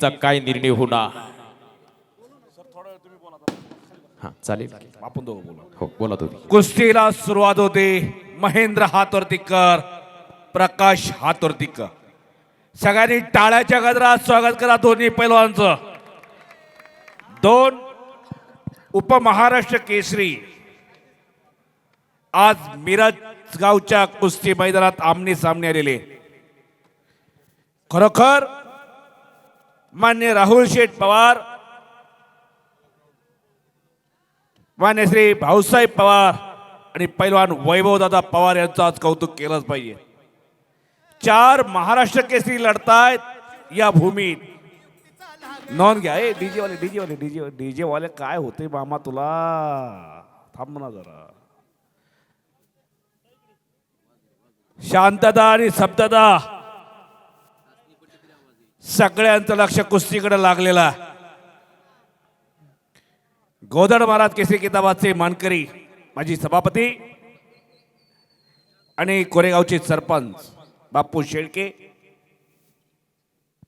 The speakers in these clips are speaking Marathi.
चा काय निर्णय होणार? हा चालेल. आपण दोघं बोला. हो बोला तुम्ही. कुस्तीला सुरुवात होते. महेंद्र हातवर्तीकर प्रकाश हातवर्तीकर. सगळ्यांनी टाळ्याच्या गजरात स्वागत करा दोन्ही पैलवानचं. दोन उपमहाराष्ट्र केसरी. आज मिरज गावच्या कुस्ती मैदानात आमने सामने आलेले. खरोखर मान्य राहुल शेठ पवार मान्य श्री भाऊसाहेब पवार आणि पैलवान वैभवदादा पवार यांचं आज कौतुक केलंच पाहिजे. चार महाराष्ट्र केसरी लढतायत या भूमीत. नोंद घ्या ए डीजे वाले डीजे वाले डीजे डीजे वाले काय होते मामा तुला? थांब ना जरा. शांतता आणि शब्दता सगळ्यांचं लक्ष कुस्तीकडे लागलेला गोदड महाराज केसरी किताबाचे मानकरी माजी सभापती आणि कोरेगावचे सरपंच बापू शेळके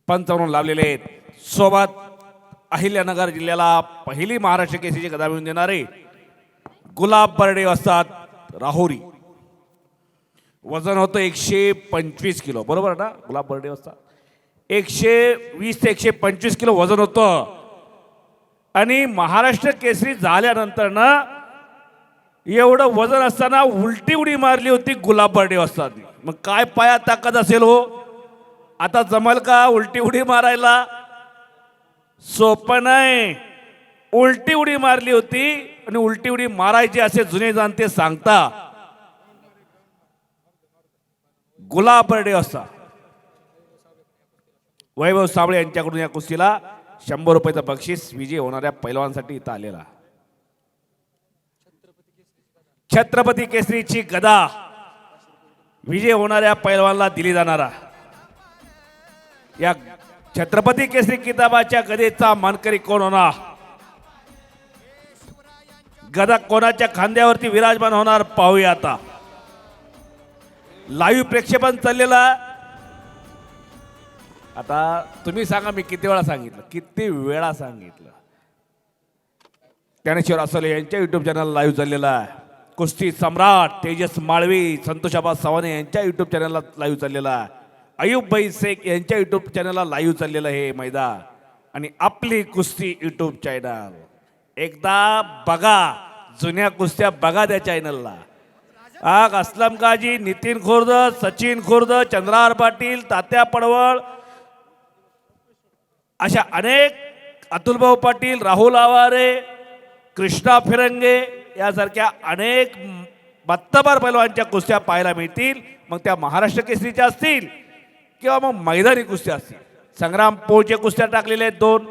पंच म्हणून लावलेले आहेत. सोबत अहिल्यानगर जिल्ह्याला पहिली महाराष्ट्र केसरीची गदा मिळून देणारे गुलाब बर्डे असतात राहुरी. वजन होतं एकशे पंचवीस किलो. बरोबर ना? गुलाब बर्डे असतात. एकशे वीस ते एकशे पंचवीस किलो वजन होतं. आणि महाराष्ट्र केसरी झाल्यानंतर ना एवढं वजन असताना उलटी उडी मारली होती गुलाब बर्डे असतात मग काय पाया ताकद असेल हो? आता जमल का उलटी उडी मारायला? सोपं नाही. उलटी उडी मारली होती आणि उलटी उडी मारायची असे जुने जाणते सांगता गुलाब बर्डे असतात वैभव साबळे यांच्याकडून या कुस्तीला शंभर रुपयाचं बक्षीस विजय होणाऱ्या पैलवानसाठी इथं आलेला छत्रपती केसरीची गदा विजय होणाऱ्या पैलवानला दिली जाणारा या छत्रपती केसरी किताबाच्या गदेचा मानकरी कोण होणार? गदा कोणाच्या खांद्यावरती विराजमान होणार पाहूया आता. लाईव्ह प्रेक्षेपण चाललेलं आता तुम्ही सांगा मी किती वेळा सांगितलं? किती वेळा सांगितलं? ज्ञानेश्वर असले यांच्या युट्यूब चॅनल लाईव्ह चाललेला आहे. कुस्ती सम्राट तेजस माळवी संतोष संतोषाबा सवाने यांच्या युट्यूब चॅनलला लाईव्ह चाललेला आहे. अयुब भाई शेख यांच्या युट्यूब चॅनलला लाईव्ह चाललेलं हे मैदान. आणि आपली कुस्ती युट्यूब चॅनल एकदा बघा जुन्या कुस्त्या बघा त्या चॅनलला आग असलम काजी नितीन खुर्द सचिन खुर्द चंद्रार पाटील तात्या पडवळ अशा अनेक अतुलभाऊ पाटील राहुल आवारे कृष्णा फिरंगे यासारख्या अनेक बत्तबार पैलवांच्या कुस्त्या पाहायला मिळतील. मग त्या महाराष्ट्र केसरीच्या असतील किंवा मग मैदानी कुस्त्या असतील. संग्राम पोळच्या कुस्त्या टाकलेल्या आहेत दोन.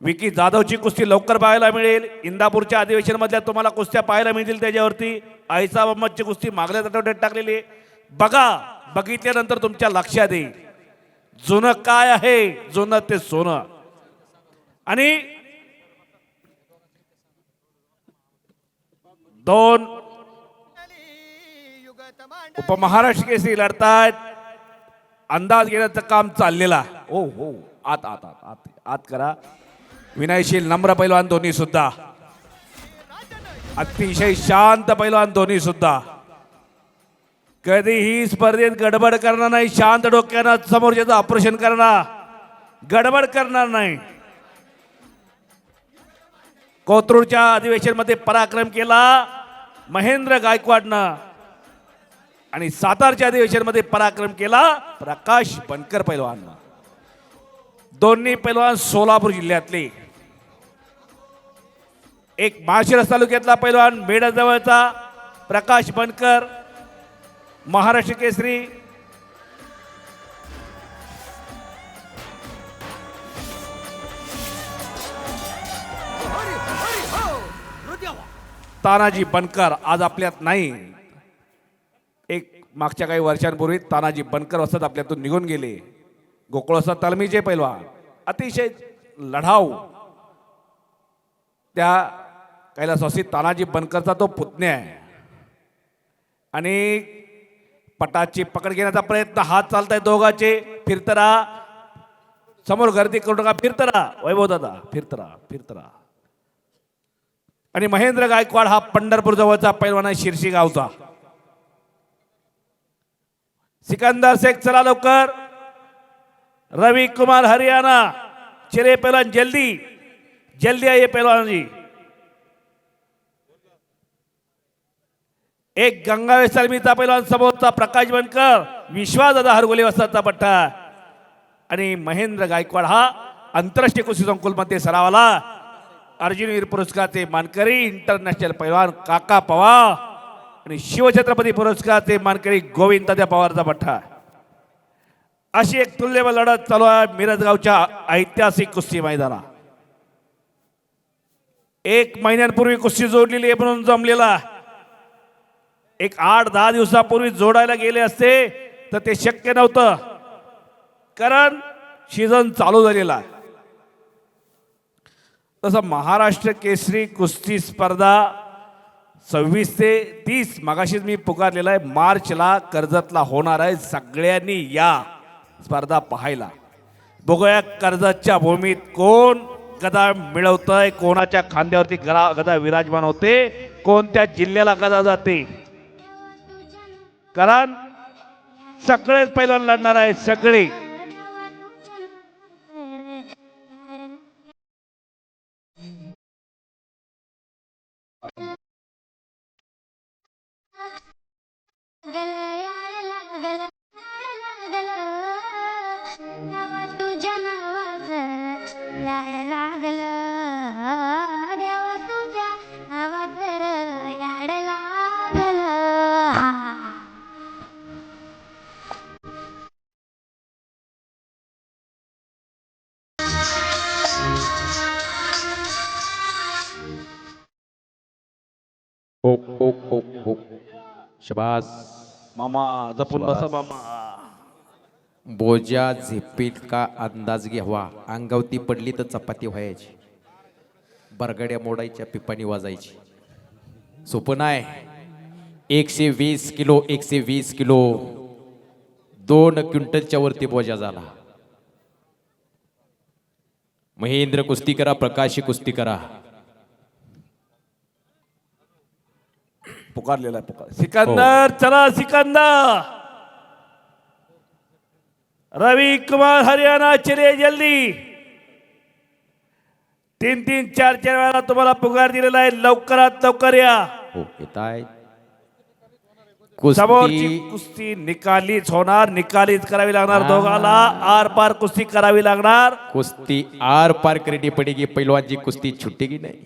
विकी जाधवची कुस्ती लवकर पाहायला मिळेल. इंदापूरच्या अधिवेशनमधल्या तुम्हाला कुस्त्या पाहायला मिळतील त्याच्यावरती. आईसा अहमदची कुस्ती मागल्याच आठवड्यात टाकलेली आहे. बघा बघितल्यानंतर तुमच्या लक्षात येईल. जुनं काय आहे? जुनं ते सोनं. आणि दोन उपमहाराष्ट्र केसरी लढतायत. अंदाज घेण्याचं काम चाललेला ओ हो, हो आत आत आत आत आत करा. विनयशील नम्र पैलवान दोन्ही सुद्धा अतिशय शांत पैलवान दोन्ही सुद्धा कधीही स्पर्धेत गडबड करणार नाही. शांत डोक्यानं समोरच्याचं ऑपरेशन करणार. गडबड करणार नाही. कोथरूडच्या अधिवेशनमध्ये पराक्रम केला. महेंद्र गायकवाडनं आणि सातारच्या अधिवेशनमध्ये पराक्रम केला. प्रकाश बनकर पैलवाननं दोन्ही पैलवान सोलापूर जिल्ह्यातले. एक माळशिरस तालुक्यातला पैलवान मेडजवळचा प्रकाश बनकर महाराष्ट्र केसरी. तानाजी बनकर आज आपल्यात नाही. एक मागच्या काही वर्षांपूर्वी तानाजी बनकर वसत आपल्यातून निघून गेले. गोकुळ वसत तालमीचे पैलवान. अतिशय लढाऊ. त्या कैलासवासी तानाजी बनकरचा तो पुतण्या आहे. आणि पटाची पकड घेण्याचा प्रयत्न. हात चालताय दोघाचे. फिरतरा. समोर गर्दी करू नका. फिरत राहा वैभव दादा फिरत राहा फिरत राहा आणि महेंद्र गायकवाड हा पंढरपूर जवळचा पैलवान आहे शिरशी गावचा. सिकंदर शेख चला लवकर. रवी कुमार हरियाणा. चिरे पहलवान जल्दी. जल्दी आइए पहलवान जी एक गंगावे सलमीचा पैलवान समोरचा प्रकाश बनकर विश्वास हरगोले वस्ताचा पट्टा. आणि महेंद्र गायकवाड हा आंतरराष्ट्रीय कुस्ती संकुलमध्ये सरावाला. अर्जुनवीर पुरस्काराचे मानकरी इंटरनॅशनल पैलवान काका पवार. आणि शिवछत्रपती पुरस्काराचे मानकरी गोविंद तात्या पवारचा पट्टा. अशी एक तुल्यबळ लढत चालू आहे मिरजगावच्या ऐतिहासिक कुस्ती मैदाना एक महिन्यांपूर्वी कुस्ती जोडलेली आहे म्हणून जमलेला. एक आठ दहा दिवसापूर्वी जोडायला गेले असते तर ते शक्य नव्हतं. कारण सीझन चालू झालेला. आहे तसं महाराष्ट्र केसरी कुस्ती स्पर्धा सव्वीस ते तीस मागाशीच मी पुकारलेला आहे मार्चला कर्जतला होणार आहे सगळ्यांनी या स्पर्धा पाहायला. बघूया कर्जतच्या भूमीत कोण गदा मिळवतंय कोणाच्या खांद्यावरती गदा गदा विराजमान होते कोणत्या जिल्ह्याला गदा जाते. कारण सगळेच पैलवान लढणार आहेत सगळे. शबास. मामा जपून बसा मामा. बोजा झेपेल का अंदाज घ्यावा? अंगावती पडली तर चपाती व्हायची. बरगड्या मोडायच्या पिपाणी वाजायची. सोपं नाही. एकशे वीस किलो एकशे वीस किलो. दोन क्विंटलच्या वरती बोजा झाला. महेंद्र कुस्ती करा प्रकाशी कुस्ती करा. पुकारलेला आहे पुकार सिकंदर चला सिकंदर. रवि कुमार हरियाणा चले जल्दी. तीन तीन चार चार वेळा तुम्हाला पुकार दिलेला आहे. लवकरात लवकर या. हो येत आहे समोरची कुस्ती निकालीच होणार. निकालीच करावी लागणार हा. दोघाला. आर पार कुस्ती करावी लागणार. कुस्ती आर पार करनी पडेगी. पैलवान जी कुस्ती छुटेगी नाही.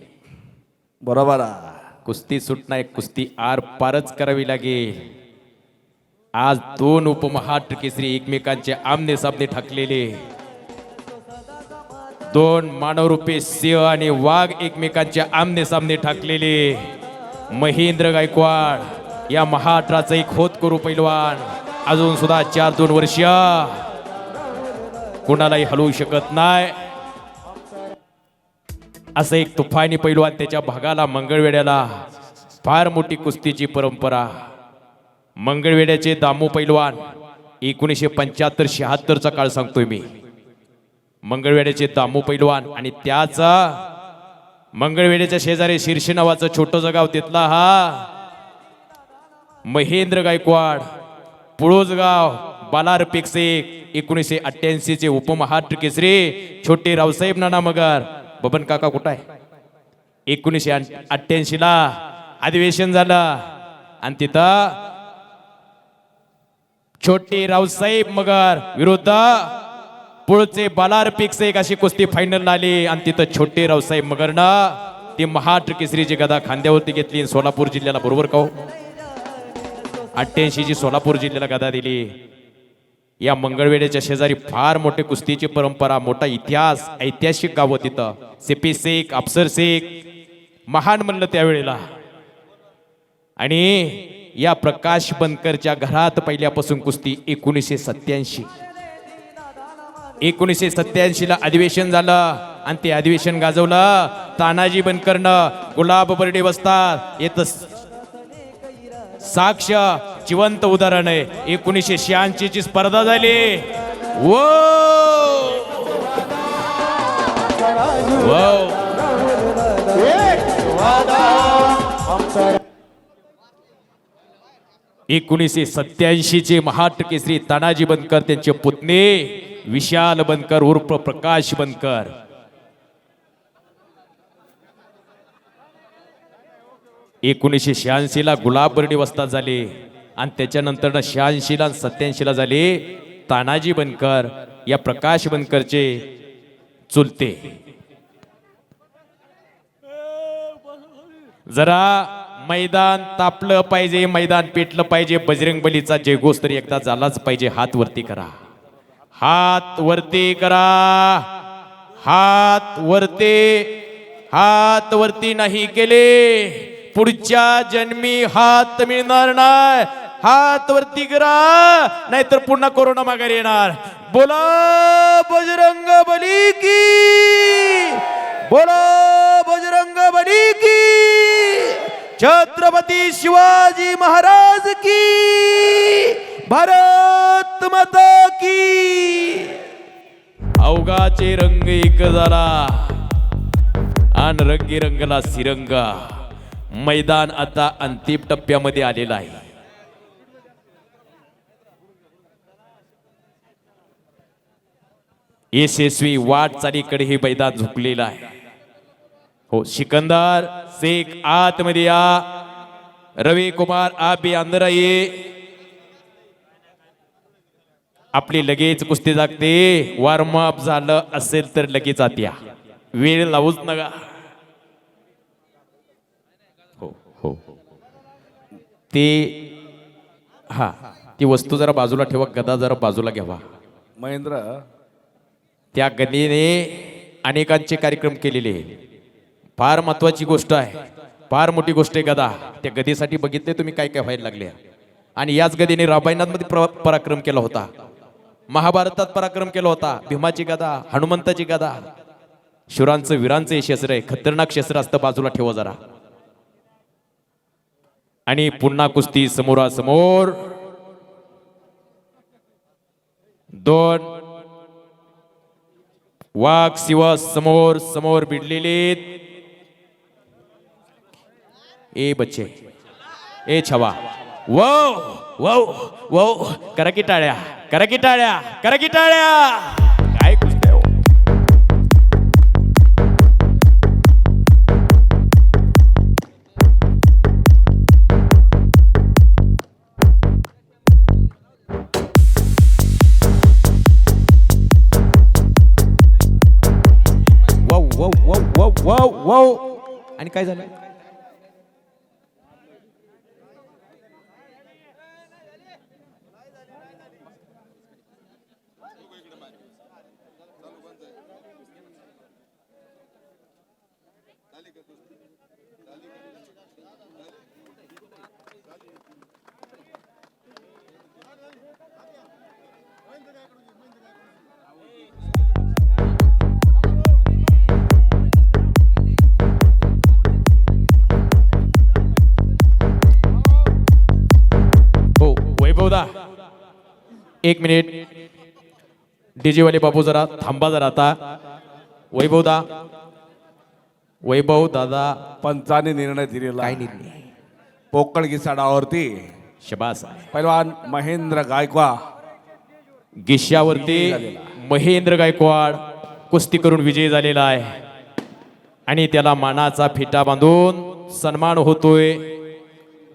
बरोबर आहे. कुस्ती सुटणार कुस्ती आर पारच करावी लागेल. आज दोन उपमहाट केसरी एकमेकांचे आमने सामने ठाकलेले दोन मानवरूपी सिंह आणि वाघ एकमेकांचे आमने सामने ठाकलेले महेंद्र गायकवाड या महाराष्ट्राचा एक होत करू पैलवान. अजून सुद्धा चार दोन वर्ष कुणालाही हलवू शकत नाही. असं एक तुफानी पैलवान त्याच्या भागाला मंगळवेड्याला. फार मोठी कुस्तीची परंपरा. मंगळवेड्याचे दामू पैलवान एकोणीसशे पंच्याहत्तर शहात्तरचा काळ सांगतोय मी. मंगळवेड्याचे दामू पैलवान आणि त्याचा मंगळवेड्याच्या शेजारी शीर्ष नावाचं छोटं गाव तिथला हा महेंद्र गायकवाड पुळोजगाव बालार पिक्से एकोणीसशे अठ्ठ्याऐंशी चे उपमहाराष्ट्र केसरी छोटे रावसाहेब नाना मगर बबन काका कुठं आहे? एकोणीसशे अठ्ठ्याऐंशी ला अधिवेशन झालं. आणि तिथं छोटे रावसाहेब मगर विरुद्ध पुळचे बालार एक अशी कुस्ती फायनल आली. आणि तिथं छोटे रावसाहेब मगरनं ती महाराष्ट्र केसरीची गदा खांद्यावरती घेतली. सोलापूर जिल्ह्याला बरोबर का हो? अठ्ठ्याऐंशी जी सोलापूर जिल्ह्याला गदा दिली. या मंगळवेड्याच्या शेजारी फार मोठे कुस्तीची परंपरा मोठा इतिहास ऐतिहासिक गावं तिथं. सिपी शेख अफसर शेख महान म्हणलं त्यावेळेला. आणि या प्रकाश बनकरच्या घरात पहिल्यापासून कुस्ती एकोणीसशे सत्याऐंशी एकोणीसशे सत्याऐंशी ला अधिवेशन झालं आणि ते अधिवेशन गाजवलं. तानाजी बनकरनं गुलाब बर्डे बसतात. येत साक्ष जिवंत उदाहरण आहे. एकोणीसशे शहाऐंशी ची स्पर्धा झाली. वो एकोणीसशे सत्याऐंशी चे महाटके श्री तानाजी बनकर त्यांचे पुतणे विशाल बनकर उर्फ प्रकाश बनकर. एकोणीसशे शहाऐंशी ला गुलाबर्डी वस्तात झाले. आणि त्याच्यानंतर शहाऐंशीला आणि सत्याऐंशीला झाले तानाजी बनकर. या प्रकाश बनकरचे चुलते. जरा मैदान तापलं पाहिजे मैदान पेटलं पाहिजे. बजरंग बलीचा जयघोष तरी एकदा झालाच पाहिजे. हात वरती करा. हात वरती करा. हात वरती. हात वरती नाही केले. पुढच्या जन्मी हात मिळणार नाही. हात वरती करा नाहीतर पुन्हा कोरोना माघारी येणार. बोला बजरंग बली की बोला बजरंग बली की छत्रपती शिवाजी महाराज की भारत माता की. अवघाचे रंग एक झाला आणि रंगी रंगला सिरंगा. मैदान आता अंतिम टप्प्यामध्ये आलेला आहे. यशस्वी वाटचालीकडे हे बैदा झुकलेला आहे. हो सिकंदर शेख आतमध्ये या. रवी कुमार आबी अंदर ये आपली लगेच कुस्ती जागते. वॉर्मअप झालं असेल तर लगेच आत या. वेळ लावूच नका. हो हो. ते हा ती वस्तू जरा बाजूला ठेवा गदा जरा बाजूला घ्यावा. महेंद्र त्या गदीने अनेकांचे कार्यक्रम केलेले. फार महत्वाची गोष्ट आहे. फार मोठी गोष्ट आहे गदा. त्या गदीसाठी बघितले तुम्ही काय काय व्हायला लागले आणि याच गदीने रामायणामध्ये प्र पराक्रम केला होता. महाभारतात पराक्रम केला होता. भीमाची गदा हनुमंताची गदा. शिवरांचं वीरांचं हे शस्त्र आहे. खतरनाक शस्त्र असतं बाजूला ठेवा जरा. आणि पुन्हा कुस्ती समोरासमोर. दोन वाघ शिव समोर समोर भिडलेले ए बच्चे ए छवा. वो वो वो करा की टाळ्या करा की टाळ्या करा की टाळ्या हो आणि काय झालं? एक मिनिट. डीजे वाले बाबू जरा थांबा जरा आता. वैभवदा वैभव दादा. पंचाने निर्णय दिलेला काय. निर्णय. पोकळ घिसाडावरती. शबास. पैलवान महेंद्र गायकवा गिश्यावरती महेंद्र गायकवाड कुस्ती करून विजयी झालेला आहे. आणि त्याला मानाचा फिटा बांधून सन्मान होतोय.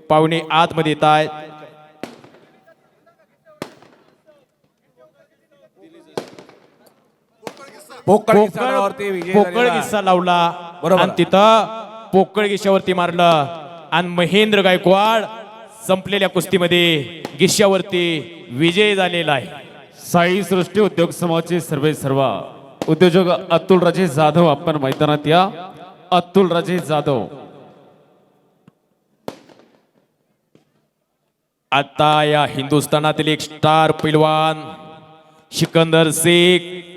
पाहुणे आतमध्ये येत आहेत. पोकळ पोकळ घिसाडावरती विजय पोकळ झालेला आहे. किस्सा लावला. बरोबर. आणि तिथं पोकळ गिशावरती मारलं. आणि महेंद्र गायकवाड संपलेल्या कुस्तीमध्ये गिश्यावरती विजय झालेला आहे. साई सृष्टी उद्योग समूहाचे सर्वे सर्व. उद्योजक अतुल राजे जाधव आपण मैदानात या. अतुल राजे जाधव. आता या हिंदुस्थानातील एक स्टार पैलवान सिकंदर शेख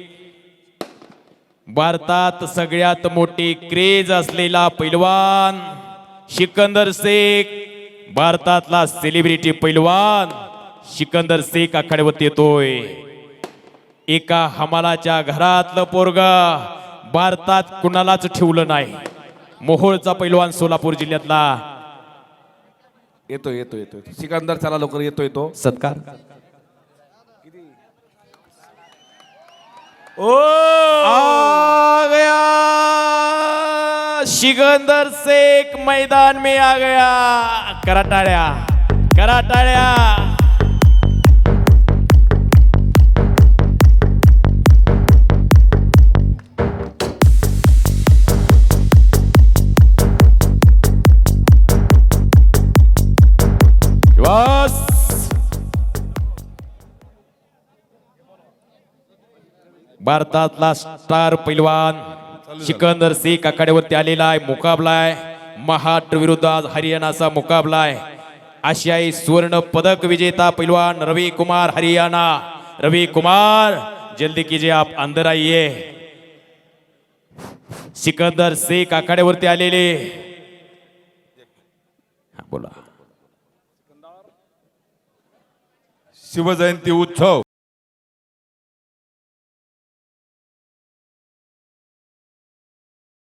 भारतात सगळ्यात मोठी क्रेज असलेला पैलवान सिकंदर शेख भारतातला सेलिब्रिटी पैलवान सिकंदर शेख आखाड्यावरती येतोय. एका हमालाच्या घरातलं पोरगा भारतात कुणालाच ठेवलं नाही. मोहोळचा पैलवान सोलापूर जिल्ह्यातला. येतो येतो येतो येतो. सिकंदर चला लवकर येतो येतो सत्कार. ओ! आ गया। सिकंदर शेख मैदान में आ गया। करा टाळ्या भारतातला स्टार पैलवान सिकंदर शेख आखाड्यावरती आलेला आहे मुकाबला आहे. महाराष्ट्र विरुद्ध आज हरियाणाचा मुकाबला आहे. आशियाई सुवर्ण पदक विजेता पैलवान रवि कुमार हरियाणा. रवि कुमार जल्दी कीजिए आप अंदर आइए. सिकंदर शेख आखाड्यावरती आलेले. बोला. शिवजयंती उत्सव.